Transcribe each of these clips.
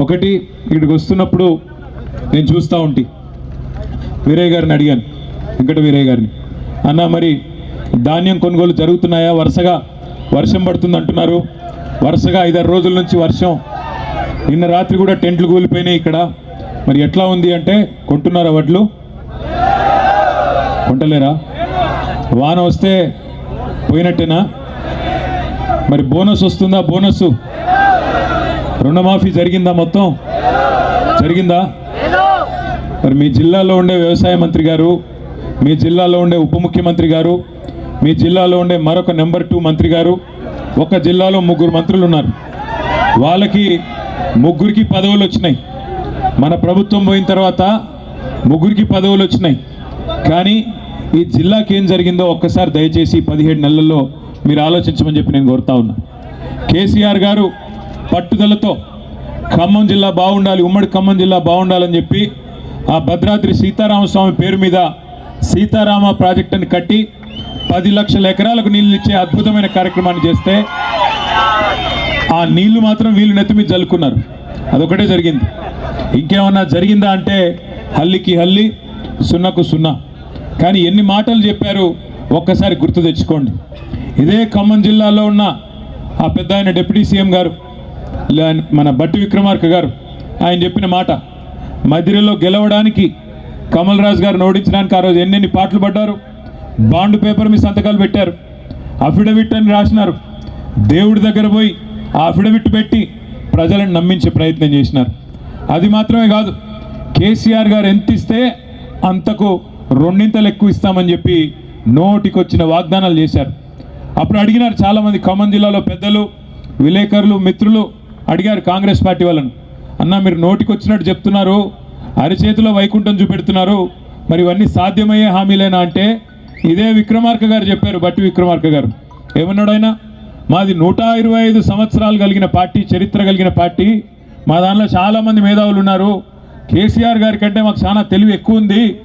ఒకటి ఇక్కడికి వస్తున్నప్పుడు నేను చూస్తూ ఉంటి. వీరయ్య గారిని అడిగాను. వెంకట వీరయ్య గారిని. అన్న మరి ధాన్యం కొనుగోలు జరుగుతున్నాయా? వరుసగా వర్షం పడుతుంది అంటున్నారు. వరుసగా ఐదారు రోజుల నుంచి వర్షం. నిన్న రాత్రి కూడా టెంట్లు కూలిపోయినాయి ఇక్కడ. మరి ఎట్లా ఉంది అంటే కొంటున్నారా వడ్లు? కొంటలేరా? వాన వస్తే పోయినట్టేనా? మరి బోనస్ వస్తుందా? బోనస్ రుణమాఫీ జరిగిందా మొత్తం? జరిగిందా? మరి మీ జిల్లాలో ఉండే వ్యవసాయ మంత్రి గారు మీ జిల్లాలో ఉండే ఉప ముఖ్యమంత్రి గారు మీ జిల్లాలో ఉండే మరొక నెంబర్ టూ మంత్రి గారు ఒక జిల్లాలో ముగ్గురు మంత్రులు ఉన్నారు. వాళ్ళకి ముగ్గురికి పదవులు వచ్చినాయి. మన ప్రభుత్వం పోయిన తర్వాత ముగ్గురికి పదవులు వచ్చినాయి. కానీ ఈ జిల్లాకి ఏం జరిగిందో ఒక్కసారి దయచేసి పదిహేడు నెలల్లో మీరు ఆలోచించమని చెప్పి నేను కోరుతా ఉన్నా. కేసీఆర్ గారు పట్టుదలతో ఖమ్మం జిల్లా బాగుండాలి ఉమ్మడి ఖమ్మం జిల్లా బాగుండాలని చెప్పి ఆ భద్రాద్రి సీతారామస్వామి పేరు మీద సీతారామ ప్రాజెక్టుని కట్టి పది లక్షల ఎకరాలకు నీళ్ళు ఇచ్చే అద్భుతమైన కార్యక్రమాన్ని చేస్తే ఆ నీళ్ళు మాత్రం వీళ్ళు నెత్తిమీద జల్లుకున్నారు. అదొకటే జరిగింది. ఇంకేమన్నా జరిగిందా అంటే హల్లికి హల్లి సున్నకు సున్నా. కానీ ఎన్ని మాటలు చెప్పారు ఒక్కసారి గుర్తు తెచ్చుకోండి. ఇదే ఖమ్మం జిల్లాలో ఉన్న ఆ పెద్ద ఆయన డిప్యూటీ సీఎం గారు. మన బట్టి విక్రమార్క గారు ఆయన చెప్పిన మాట మధ్యలో గెలవడానికి కమల్ రాజ్ గారిని ఓడించడానికి ఆ రోజు ఎన్నెన్ని పాటలు పడ్డారు బాండ్ పేపర్ మీ సంతకాలు పెట్టారు అఫిడవిట్ అని రాసినారు. దేవుడి దగ్గర పోయి ఆ అఫిడవిట్ పెట్టి ప్రజలను నమ్మించే ప్రయత్నం చేసినారు. అది మాత్రమే కాదు కేసీఆర్ గారు ఎంత ఇస్తే అంతకు రెండింతలు ఎక్కువ ఇస్తామని చెప్పి నోటికొచ్చిన వాగ్దానాలు చేశారు. అప్పుడు అడిగినారు చాలామంది ఖమ్మం జిల్లాలో పెద్దలు విలేకరులు మిత్రులు అడిగారు కాంగ్రెస్ పార్టీ వాళ్ళను. అన్న మీరు నోటికి వచ్చినట్టు చెప్తున్నారు. అరిచేతిలో వైకుంఠం చూపెడుతున్నారు. మరి ఇవన్నీ సాధ్యమయ్యే హామీలేనా? అంటే ఇదే విక్రమార్క గారు చెప్పారు బట్టి విక్రమార్క గారు. ఏమన్నాడు ఆయన? మాది నూట ఇరవై ఐదు సంవత్సరాలు కలిగిన పార్టీ చరిత్ర కలిగిన పార్టీ. మా దానిలో చాలామంది మేధావులు ఉన్నారు కేసీఆర్ గారి కంటే మాకు చాలా తెలివి ఎక్కువ ఉంది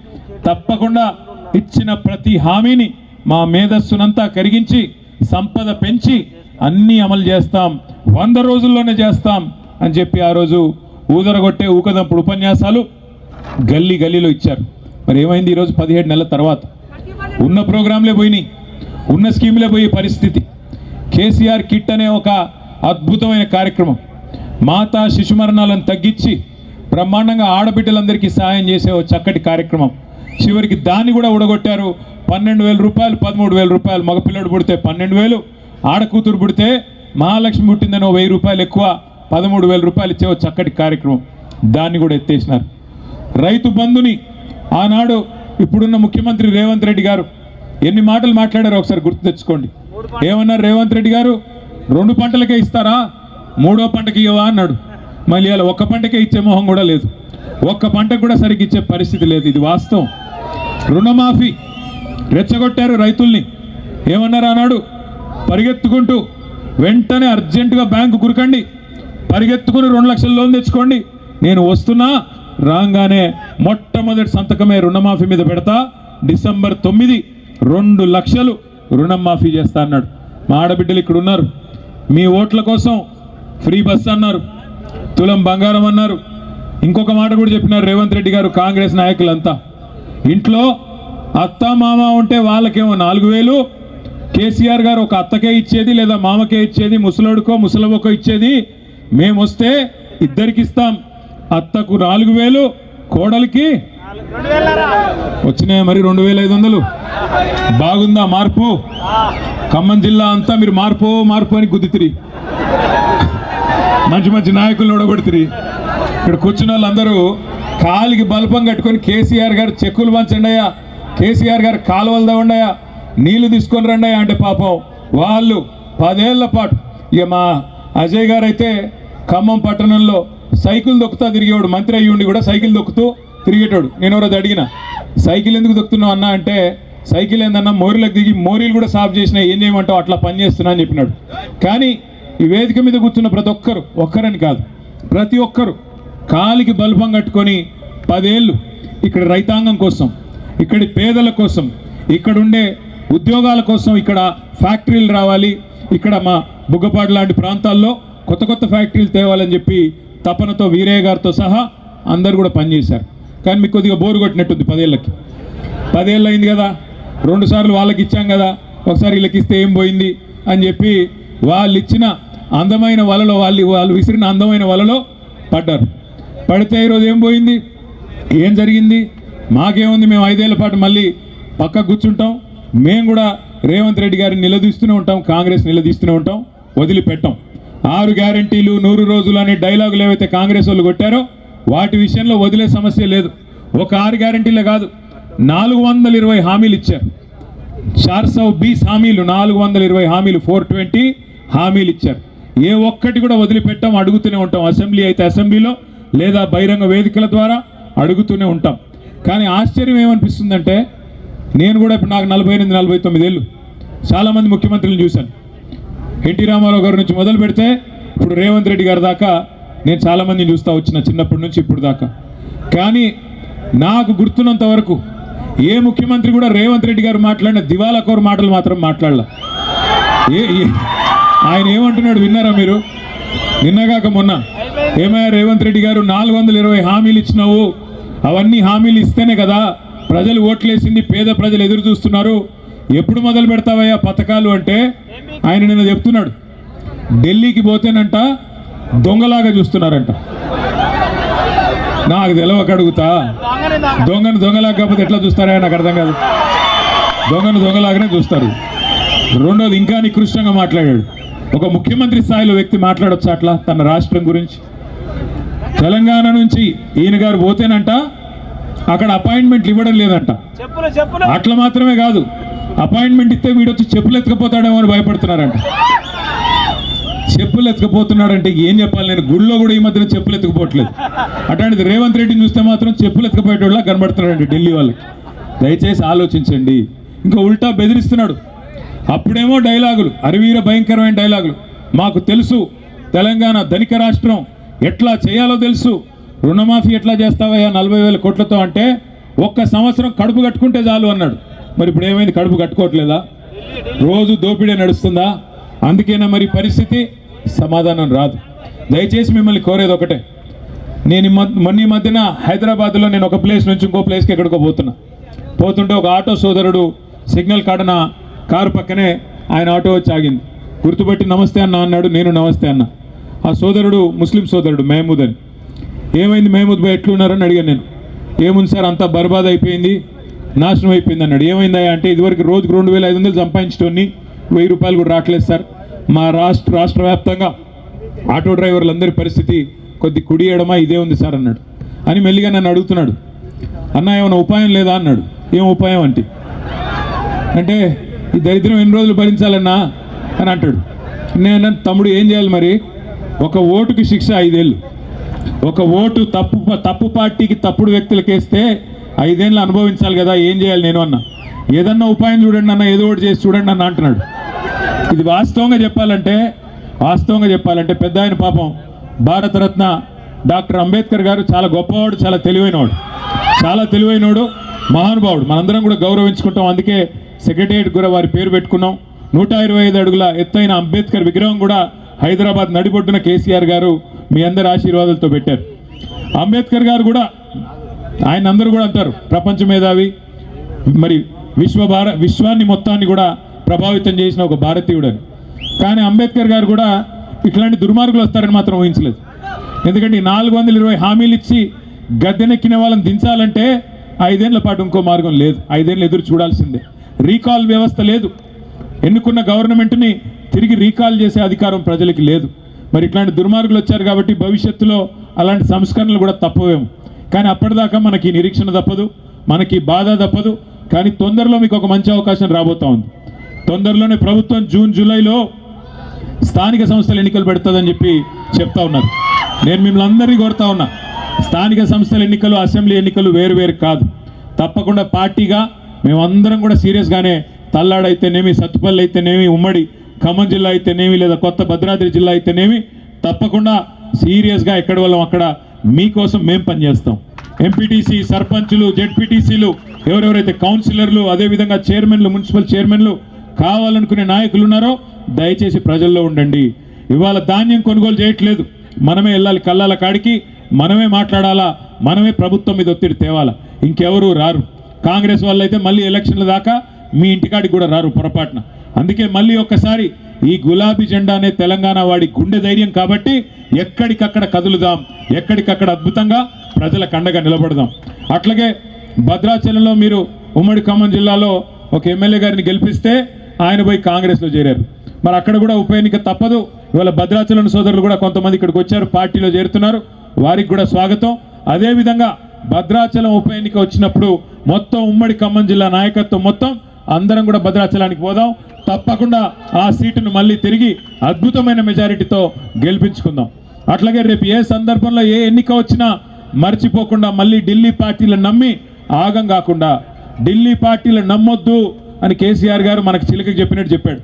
తప్పకుండా ఇచ్చిన ప్రతి హామీని మా మేధస్సునంతా కరిగించి సంపద పెంచి అన్నీ అమలు చేస్తాం వంద రోజుల్లోనే చేస్తాం అని చెప్పి ఆ రోజు ఊదరగొట్టే ఊకదంపుడు ఉపన్యాసాలు గల్లీ గల్లీలో ఇచ్చారు. మరి ఏమైంది ఈరోజు పదిహేడు నెలల తర్వాత? ఉన్న ప్రోగ్రాంలే పోయినాయి ఉన్న స్కీమ్లే పోయే పరిస్థితి. కేసీఆర్ కిట్ అనే ఒక అద్భుతమైన కార్యక్రమం. మాతా శిశు మరణాలను తగ్గించి బ్రహ్మాండంగా ఆడబిడ్డలందరికీ సహాయం చేసే ఓ చక్కటి కార్యక్రమం. చివరికి దాన్ని కూడా ఉడగొట్టారు పన్నెండు వేల రూపాయలు పదమూడు వేల రూపాయలు మగపిల్లడు పుడితే పన్నెండు వేలు ఆడకూతురు పుడితే మహాలక్ష్మి పుట్టిందని వెయ్యి రూపాయలు ఎక్కువ పదమూడు వేల రూపాయలు ఇచ్చేవో చక్కటి కార్యక్రమం. దాన్ని కూడా ఎత్తేసినారు. రైతు బంధుని ఆనాడు ఇప్పుడున్న ముఖ్యమంత్రి రేవంత్ రెడ్డి గారు ఎన్ని మాటలు మాట్లాడారో ఒకసారి గుర్తు తెచ్చుకోండి. ఏమన్నారు రేవంత్ రెడ్డి గారు? రెండు పంటలకే ఇస్తారా? మూడో పంటకి ఇవ్వవా అన్నాడు. మళ్ళీ అలా ఒక్క పంటకే ఇచ్చే మొహం కూడా లేదు. ఒక్క పంటకు కూడా సరిగ్గా ఇచ్చే పరిస్థితి లేదు. ఇది వాస్తవం. రుణమాఫీ రెచ్చగొట్టారు రైతుల్ని. ఏమన్నారు అన్నాడు పరిగెత్తుకుంటూ వెంటనే అర్జెంటుగా బ్యాంకు కురకండి పరిగెత్తుకుని రెండు లక్షల లోన్ తెచ్చుకోండి. నేను వస్తున్నా రాగానే మొట్టమొదటి సంతకమే రుణమాఫీ మీద పెడతా. డిసెంబర్ తొమ్మిది రెండు లక్షలు రుణమాఫీ చేస్తా అన్నాడు. మా ఆడబిడ్డలు ఇక్కడ ఉన్నారు. మీ ఓట్ల కోసం ఫ్రీ బస్ అన్నారు. తులం బంగారం అన్నారు. ఇంకొక మాట కూడా చెప్పినారు రేవంత్ రెడ్డి గారు కాంగ్రెస్ నాయకులంతా. ఇంట్లో అత్త మామ ఉంటే వాళ్ళకేమో నాలుగు వేలు కేసీఆర్ గారు ఒక అత్తకే ఇచ్చేది లేదా మామకే ఇచ్చేది ముసలోడుకో ముసలవ్వకో ఇచ్చేది మేము వస్తే ఇద్దరికి ఇస్తాం. అత్తకు నాలుగు వేలు కోడలికి వచ్చినాయి మరి రెండు వేల ఐదు వందలు? బాగుందా మార్పు? ఖమ్మం జిల్లా అంతా మీరు మార్పు మార్పు అని గుద్దుతిరి. మంచి మంచి నాయకులు ఓడగొడుతురి. ఇక్కడ కూర్చున్న వాళ్ళందరూ కాలికి బల్పం కట్టుకొని కేసీఆర్ గారు చెక్కులు పంచండియా కేసీఆర్ గారు కాలువలు ఉండయా నీళ్ళు తీసుకొని రండి అంటే పాపం వాళ్ళు పదేళ్ళ పాటు ఇక మా అజయ్ గారు అయితే ఖమ్మం పట్టణంలో సైకిల్ దొక్కుతా తిరిగేవాడు. మంత్రి అయ్యి ఉండి కూడా సైకిల్ దొక్కుతూ తిరిగేటోడు. నేను ఎవరో అడిగిన సైకిల్ ఎందుకు దొక్కుతున్నావు అన్న? అంటే సైకిల్ ఏందన్నా మోరీలకు దిగి మోరీలు కూడా సాఫ్ చేసినా ఏం చేయమంటావు? అట్లా పని చేస్తున్నా అని చెప్పినాడు. కానీ ఈ వేదిక మీద కూర్చున్న ప్రతి ఒక్కరు ఒక్కరని కాదు ప్రతి ఒక్కరు కాలికి బల్బం కట్టుకొని పదేళ్ళు ఇక్కడ రైతాంగం కోసం ఇక్కడి పేదల కోసం ఇక్కడ ఉండే ఉద్యోగాల కోసం ఇక్కడ ఫ్యాక్టరీలు రావాలి. ఇక్కడ మా బుగ్గపాడు లాంటి ప్రాంతాల్లో కొత్త కొత్త ఫ్యాక్టరీలు తేవాలని చెప్పి తపనతో వీరయ్య గారితో సహా అందరు కూడా పనిచేశారు కానీ మీకు కొద్దిగా బోరు కొట్టినట్టుంది పదేళ్ళకి. పదేళ్ళు అయింది కదా. రెండు సార్లు వాళ్ళకి ఇచ్చాం కదా. ఒకసారి వీళ్ళకి ఇస్తే ఏం పోయింది అని చెప్పి వాళ్ళు ఇచ్చిన అందమైన వలలో వాళ్ళు వాళ్ళు విసిరిన అందమైన వలలో పడ్డారు. పడితే ఈరోజు ఏం పోయింది? ఏం జరిగింది? మాకేముంది? మేము ఐదేళ్ళ పాటు మళ్ళీ పక్క కూర్చుంటాం. మేము కూడా రేవంత్ రెడ్డి గారిని నిలదీస్తూనే ఉంటాం కాంగ్రెస్ నిలదీస్తూనే ఉంటాం వదిలిపెట్టాం. ఆరు గ్యారంటీలు నూరు రోజులు అనే డైలాగులు ఏవైతే కాంగ్రెస్ వాళ్ళు కొట్టారో వాటి విషయంలో వదిలే సమస్య లేదు. ఒక ఆరు గ్యారంటీలే కాదు నాలుగు వందల ఇరవై హామీలు ఇచ్చారు. చార్ సౌ బీస్ హామీలు నాలుగు వందల ఇరవై హామీలు ఫోర్ ట్వంటీ హామీలు ఇచ్చారు. ఏ ఒక్కటి కూడా వదిలిపెట్టాం అడుగుతూనే ఉంటాం అసెంబ్లీ అయితే అసెంబ్లీలో లేదా బహిరంగ వేదికల ద్వారా అడుగుతూనే ఉంటాం. కానీ ఆశ్చర్యం ఏమనిపిస్తుందంటే నేను కూడా ఇప్పుడు నాకు నలభై ఎనిమిది నలభై తొమ్మిది ఏళ్ళు. చాలామంది ముఖ్యమంత్రులను చూశాను. ఎన్టీ రామారావు గారి నుంచి మొదలు పెడితే ఇప్పుడు రేవంత్ రెడ్డి గారి దాకా నేను చాలామందిని చూస్తూ వచ్చిన చిన్నప్పటి నుంచి ఇప్పుడు దాకా. కానీ నాకు గుర్తున్నంత వరకు ఏ ముఖ్యమంత్రి కూడా రేవంత్ రెడ్డి గారు మాట్లాడిన దివాలాకోరు మాటలు మాత్రం మాట్లాడలే. ఏ ఆయన ఏమంటున్నాడు విన్నారా మీరు? నిన్నగాక మొన్న ఏమయ్యా రేవంత్ రెడ్డి గారు నాలుగు వందల ఇరవై హామీలు ఇచ్చినావు. అవన్నీ హామీలు ఇస్తేనే కదా ప్రజలు ఓట్లేసింది పేద ప్రజలు ఎదురు చూస్తున్నారు. ఎప్పుడు మొదలు పెడతావయ్యా పథకాలు అంటే? ఆయన నిన్న చెప్తున్నాడు. ఢిల్లీకి పోతేనంట దొంగలాగా చూస్తున్నారంట. నాకు తెలవక అడుగుతా. దొంగను దొంగలాగా కాకపోతే ఎట్లా చూస్తారా నాకు అర్థం కాదు. దొంగను దొంగలాగానే చూస్తారు. రెండోది ఇంకా నికృష్టంగా మాట్లాడాడు. ఒక ముఖ్యమంత్రి స్థాయిలో వ్యక్తి మాట్లాడొచ్చు అట్లా? తన రాష్ట్రం గురించి. తెలంగాణ నుంచి ఈయన గారు పోతేనంట అక్కడ అపాయింట్మెంట్లు ఇవ్వడం లేదంట. అట్లా మాత్రమే కాదు అపాయింట్మెంట్ ఇస్తే వీడొచ్చి చెప్పులు ఎత్తుకపోతాడేమో అని భయపడుతున్నారంట. చెప్పులు ఎత్తుకపోతున్నాడంటే ఏం చెప్పాలి నేను? గుళ్ళో కూడా ఈ మధ్యన చెప్పులు ఎత్తుకుపోవట్లేదు. అట్లాంటిది రేవంత్ రెడ్డిని చూస్తే మాత్రం చెప్పులు ఎత్తుకుపోయేటోళ్ళ కనబడుతున్నాడండి ఢిల్లీ వాళ్ళకి. దయచేసి ఆలోచించండి. ఇంకా ఉల్టా బెదిరిస్తున్నాడు. అప్పుడేమో డైలాగులు అరివీర భయంకరమైన డైలాగులు. మాకు తెలుసు తెలంగాణ ధనిక రాష్ట్రం ఎట్లా చేయాలో తెలుసు. రుణమాఫీ ఎట్లా చేస్తావయ్యా నలభై వేల కోట్లతో అంటే ఒక్క సంవత్సరం కడుపు కట్టుకుంటే చాలు అన్నాడు. మరి ఇప్పుడు ఏమైంది? కడుపు కట్టుకోవట్లేదా? రోజు దోపిడీ నడుస్తుందా? అందుకేనా మరి పరిస్థితి? సమాధానం రాదు. దయచేసి మిమ్మల్ని కోరేది ఒకటే. నేను ఈ మధ్య- మొన్న ఈ మధ్యన హైదరాబాద్లో నేను ఒక ప్లేస్ నుంచి ఇంకో ప్లేస్కి ఎక్కడికో పోతున్నా. పోతుంటే ఒక ఆటో సోదరుడు సిగ్నల్ కాడన కారు పక్కనే ఆయన ఆటో వచ్చి ఆగింది. గుర్తుపట్టి నమస్తే అన్న అన్నాడు. నేను నమస్తే అన్న. ఆ సోదరుడు ముస్లిం సోదరుడు మహమూద్ అని. ఏమైంది మహమూద్ భాయ్ ఎట్లున్నారని అడిగాను నేను. ఏముంది సార్ అంతా బర్బాద్ అయిపోయింది నాశనం అయిపోయింది అన్నాడు. ఏమైందా అంటే ఇదివరకు రోజుకు రెండు వేల ఐదు వందలు సంపాదించడాన్ని వెయ్యి రూపాయలు కూడా రావట్లేదు సార్. మా రాష్ట్ర రాష్ట్ర వ్యాప్తంగా ఆటో డ్రైవర్లందరి పరిస్థితి కొద్ది కుడి ఎడమా ఇదే ఉంది సార్ అన్నాడు. అని మెల్లిగా నన్ను అడుగుతున్నాడు. అన్న ఏమైనా ఉపాయం లేదా? అన్నాడు. ఏం ఉపాయం అంటే? అంటే ఈ దరిద్రం ఎన్ని రోజులు భరించాలన్నా? అని అంటాడు. నేను తమ్ముడు ఏం చేయాలి మరి? ఒక ఓటుకి శిక్ష ఐదేళ్ళు. ఒక ఓటు తప్పు తప్పు పార్టీకి తప్పుడు వ్యక్తులకు వేస్తే ఐదేళ్ళు అనుభవించాలి కదా ఏం చేయాలి నేను అన్న? ఏదన్నా ఉపాయం చూడండి అన్న ఏదో ఒకటి చేసి చూడండి అన్న అంటున్నాడు. ఇది వాస్తవంగా చెప్పాలంటే వాస్తవంగా చెప్పాలంటే పెద్ద ఆయన పాపం భారతరత్న డాక్టర్ అంబేద్కర్ గారు చాలా గొప్పవాడు చాలా తెలివైనవాడు. చాలా తెలివైనవాడు మహానుభావుడు. మనందరం కూడా గౌరవించుకుంటాం. అందుకే సెక్రటరియట్ కూడా వారి పేరు పెట్టుకున్నాం. నూట ఇరవై ఐదు అడుగుల ఎత్తైన అంబేద్కర్ విగ్రహం కూడా హైదరాబాద్ నడిబొడ్డున కేసీఆర్ గారు మీ అందరి ఆశీర్వాదాలతో పెట్టారు. అంబేద్కర్ గారు కూడా ఆయన అందరూ కూడా అంటారు ప్రపంచ మేధావి మరి విశ్వ భార విశ్వాన్ని మొత్తాన్ని కూడా ప్రభావితం చేసిన ఒక భారతీయుడు అని కానీ అంబేద్కర్ గారు కూడా ఇట్లాంటి దుర్మార్గులు వస్తారని మాత్రం ఊహించలేదు. ఎందుకంటే నాలుగు వందల ఇరవై హామీలు ఇచ్చి గద్దెనెక్కిన వాళ్ళని దించాలంటే ఐదేళ్ళ పాటు ఇంకో మార్గం లేదు. ఐదేళ్ళు ఎదురు చూడాల్సిందే. రీకాల్ వ్యవస్థ లేదు. ఎన్నుకున్న గవర్నమెంట్ని తిరిగి రీకాల్ చేసే అధికారం ప్రజలకి లేదు. మరి ఇట్లాంటి దుర్మార్గులు వచ్చారు కాబట్టి భవిష్యత్తులో అలాంటి సంస్కరణలు కూడా తప్పవేమో. కానీ అప్పటిదాకా మనకి నిరీక్షణ తప్పదు మనకి బాధ తప్పదు. కానీ తొందరలో మీకు ఒక మంచి అవకాశం రాబోతా ఉంది. తొందరలోనే ప్రభుత్వం జూన్ జూలైలో స్థానిక సంస్థల ఎన్నికలు పెడుతుందని చెప్పి చెప్తా ఉన్నారు. నేను మిమ్మల్ని అందరినీ కోరుతా ఉన్నా స్థానిక సంస్థల ఎన్నికలు అసెంబ్లీ ఎన్నికలు వేరు వేరు కాదు. తప్పకుండా పార్టీగా మేమందరం కూడా సీరియస్గానే తల్లాడైతేనేమి సత్తుపల్లి అయితేనేమి ఉమ్మడి ఖమ్మం జిల్లా అయితేనేమి లేదా కొత్త భద్రాద్రి జిల్లా అయితేనేమి తప్పకుండా సీరియస్గా ఎక్కడి వాళ్ళం అక్కడ మీకోసం మేము పనిచేస్తాం. ఎంపీటీసీ సర్పంచులు జెడ్పీటీసీలు ఎవరెవరైతే కౌన్సిలర్లు అదేవిధంగా చైర్మన్లు మున్సిపల్ చైర్మన్లు కావాలనుకునే నాయకులు ఉన్నారో దయచేసి ప్రజల్లో ఉండండి. ఇవాళ ధాన్యం కొనుగోలు చేయట్లేదు. మనమే వెళ్ళాలి కళ్ళాల కాడికి మనమే మాట్లాడాలా మనమే ప్రభుత్వం మీద ఒత్తిడి తేవాలా. ఇంకెవరూ రారు. కాంగ్రెస్ వాళ్ళు అయితే మళ్ళీ ఎలక్షన్ల దాకా మీ ఇంటికాడికి కూడా రారు పొరపాటున. అందుకే మళ్ళీ ఒక్కసారి ఈ గులాబీ జెండా అనే తెలంగాణ వాడి గుండె ధైర్యం కాబట్టి ఎక్కడికక్కడ కదులుదాం ఎక్కడికక్కడ అద్భుతంగా ప్రజల కండగా నిలబడదాం. అట్లాగే భద్రాచలంలో మీరు ఉమ్మడి ఖమ్మం జిల్లాలో ఒక ఎమ్మెల్యే గారిని గెలిపిస్తే ఆయన పోయి కాంగ్రెస్లో చేరారు. మరి అక్కడ కూడా ఉప ఎన్నిక తప్పదు. ఇవాళ భద్రాచలం సోదరులు కూడా కొంతమంది ఇక్కడికి వచ్చారు పార్టీలో చేరుతున్నారు. వారికి కూడా స్వాగతం. అదేవిధంగా భద్రాచలం ఉప ఎన్నిక వచ్చినప్పుడు మొత్తం ఉమ్మడి ఖమ్మం జిల్లా నాయకత్వం మొత్తం అందరం కూడా భద్రాచలానికి పోదాం. తప్పకుండా ఆ సీటును మళ్ళీ తిరిగి అద్భుతమైన మెజారిటీతో గెలిపించుకుందాం. అట్లాగే రేపు ఏ సందర్భంలో ఏ ఎన్నిక వచ్చినా మర్చిపోకుండా మళ్ళీ ఢిల్లీ పార్టీలు నమ్మి ఆగం కాకుండా ఢిల్లీ పార్టీలు నమ్మొద్దు అని కేసీఆర్ గారు మనకు చిలకకి చెప్పినట్టు చెప్పాడు.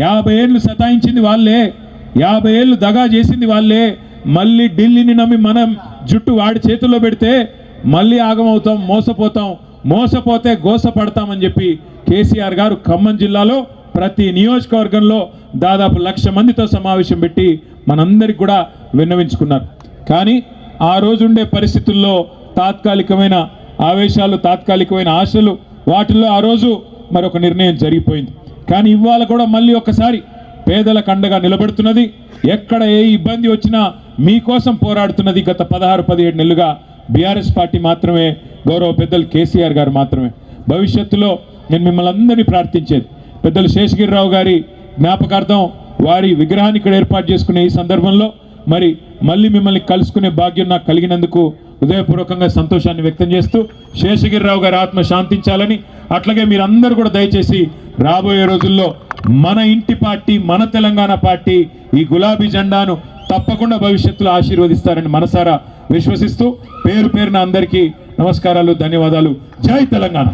యాభై ఏళ్ళు సతాయించింది వాళ్ళే. యాభై ఏళ్ళు దగా చేసింది వాళ్ళే. మళ్ళీ ఢిల్లీని నమ్మి మనం జుట్టు వాడి చేతుల్లో పెడితే మళ్ళీ ఆగమవుతాం మోసపోతాం. మోసపోతే గోసపడతామని చెప్పి కేసీఆర్ గారు ఖమ్మం జిల్లాలో ప్రతి నియోజకవర్గంలో దాదాపు లక్ష మందితో సమావేశం పెట్టి మనందరికి కూడా విన్నవించుకున్నారు. కానీ ఆ రోజు ఉండే పరిస్థితుల్లో తాత్కాలికమైన ఆవేశాలు తాత్కాలికమైన ఆశలు వాటిల్లో ఆ రోజు మరొక నిర్ణయం జరిగిపోయింది. కానీ ఇవాళ కూడా మళ్ళీ ఒకసారి పేదల కండగా నిలబడుతున్నది. ఎక్కడ ఏ ఇబ్బంది వచ్చినా మీకోసం పోరాడుతున్నది గత పదహారు పదిహేడు నెలలుగా బీఆర్ఎస్ పార్టీ మాత్రమే గౌరవ పెద్దలు కేసీఆర్ గారు మాత్రమే. భవిష్యత్తులో నేను మిమ్మల్ని అందరినీ ప్రార్థించేది. పెద్దలు శేషగిరిరావు గారి జ్ఞాపకార్థం వారి విగ్రహాన్ని ఇక్కడ ఏర్పాటు చేసుకునే ఈ సందర్భంలో మరి మళ్ళీ మిమ్మల్ని కలుసుకునే భాగ్యం నాకు కలిగినందుకు హృదయపూర్వకంగా సంతోషాన్ని వ్యక్తం చేస్తూ శేషగిరిరావు గారి ఆత్మ శాంతించాలని అట్లాగే మీరందరూ కూడా దయచేసి రాబోయే రోజుల్లో మన ఇంటి పార్టీ మన తెలంగాణ పార్టీ ఈ గులాబీ జెండాను తప్పకుండా భవిష్యత్తులో ఆశీర్వదిస్తారని మనసారా విశ్వసిస్తూ పేరు పేరున అందరికీ నమస్కారాలు ధన్యవాదాలు. జై తెలంగాణ.